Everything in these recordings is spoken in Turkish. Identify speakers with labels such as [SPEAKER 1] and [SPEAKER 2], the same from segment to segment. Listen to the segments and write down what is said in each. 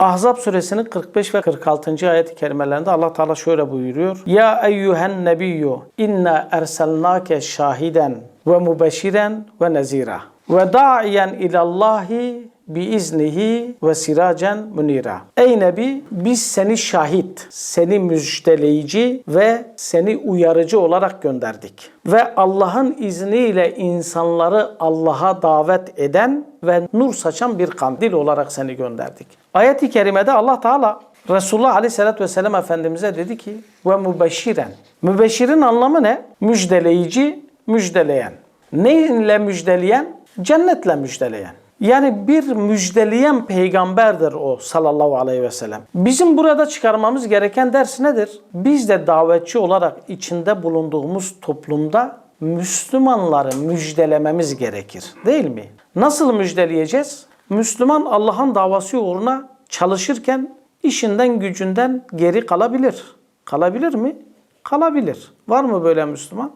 [SPEAKER 1] Ahzab suresinin 45 ve 46. ayet-i kerimelerinde Allah Teala şöyle buyuruyor. Ya eyyühen nebiyyü inna erselnake şahiden ve mubeşiren ve nezira ve da'iyen ilallahi biiznihi ve siracen munira. Ey Nebi biz seni şahit, seni müjdeleyici ve seni uyarıcı olarak gönderdik. Ve Allah'ın izniyle insanları Allah'a davet eden ve nur saçan bir kandil olarak seni gönderdik. Ayet-i kerimede Allah Teala Resulullah Aleyhisselatü Vesselam Efendimiz'e dedi ki ve mübeşiren. Mübeşirin anlamı ne? Müjdeleyici, müjdeleyen. Neyle müjdeleyen? Cennetle müjdeleyen. Yani bir müjdeleyen peygamberdir o sallallahu aleyhi ve sellem. Bizim burada çıkarmamız gereken ders nedir? Biz de davetçi olarak içinde bulunduğumuz toplumda Müslümanları müjdelememiz gerekir. Değil mi? Nasıl müjdeleyeceğiz? Müslüman Allah'ın davası uğruna çalışırken işinden gücünden geri kalabilir. Kalabilir mi? Kalabilir. Var mı böyle Müslüman?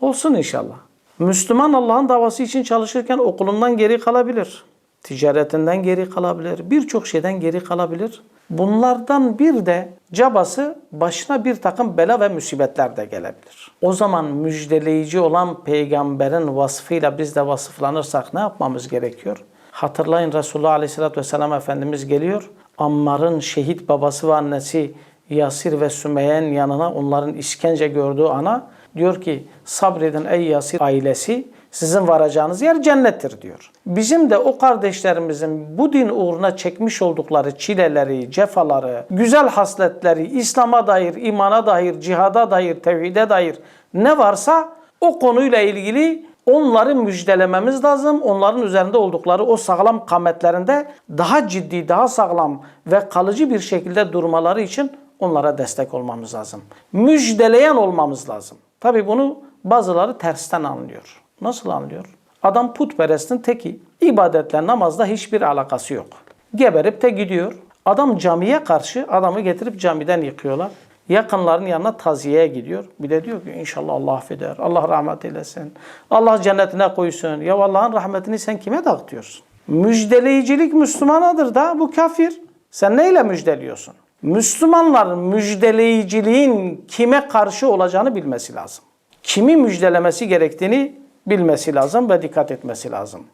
[SPEAKER 1] Olsun inşallah. Müslüman Allah'ın davası için çalışırken okulundan geri kalabilir. Ticaretinden geri kalabilir. Birçok şeyden geri kalabilir. Bunlardan bir de cabası başına bir takım bela ve musibetler de gelebilir. O zaman müjdeleyici olan peygamberin vasfıyla biz de vasıflanırsak ne yapmamız gerekiyor? Hatırlayın Resulullah Aleyhisselatü Vesselam Efendimiz geliyor. Ammar'ın şehit babası ve annesi Yasir ve Sümeyye'nin yanına onların işkence gördüğü ana diyor ki sabredin ey Yasir ailesi sizin varacağınız yer cennettir diyor. Bizim de o kardeşlerimizin bu din uğruna çekmiş oldukları çileleri, cefaları, güzel hasletleri, İslam'a dair, imana dair, cihada dair, tevhide dair ne varsa o konuyla ilgili onları müjdelememiz lazım. Onların üzerinde oldukları o sağlam kametlerinde daha ciddi, daha sağlam ve kalıcı bir şekilde durmaları için onlara destek olmamız lazım. Müjdeleyen olmamız lazım. Tabi bunu bazıları tersten anlıyor. Nasıl anlıyor? Adam putperestin teki. İbadetle namazda hiçbir alakası yok. Geberip de gidiyor. Adam camiye karşı adamı getirip camiden yıkıyorlar. Yakınların yanına taziyeye gidiyor. Bir de diyor ki inşallah Allah affeder. Allah rahmet eylesin. Allah cennetine koysun. Ya Allah'ın rahmetini sen kime dağıtıyorsun? Müjdeleyicilik Müslümanadır da bu kafir. Sen neyle müjdeliyorsun? Müslümanların müjdeleyiciliğin kime karşı olacağını bilmesi lazım. Kimi müjdelemesi gerektiğini bilmesi lazım ve dikkat etmesi lazım.